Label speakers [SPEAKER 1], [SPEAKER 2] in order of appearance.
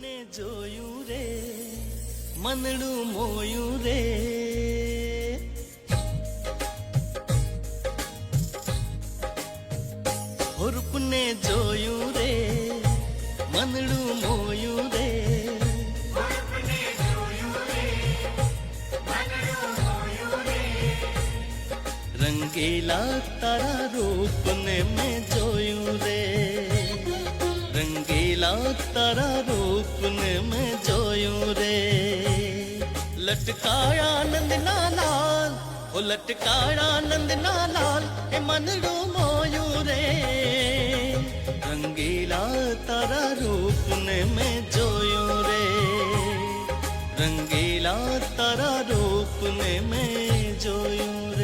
[SPEAKER 1] રૂપને જોયું રે મનડું મોયું રે. રૂપને જોયું રે મનડું મોયું રે. રંગીલા તારા રૂપને મેં જોયું રે. રંગીલા તારા રૂપને મેં જોયું રે લટકાયા નંદના લાલ ઓ લટકાયા નંદના લાલ એ મનડું મોયું રે રંગીલા તારા રૂપને મેં જોયું રે રંગીલા તારા રૂપને મેં જોયું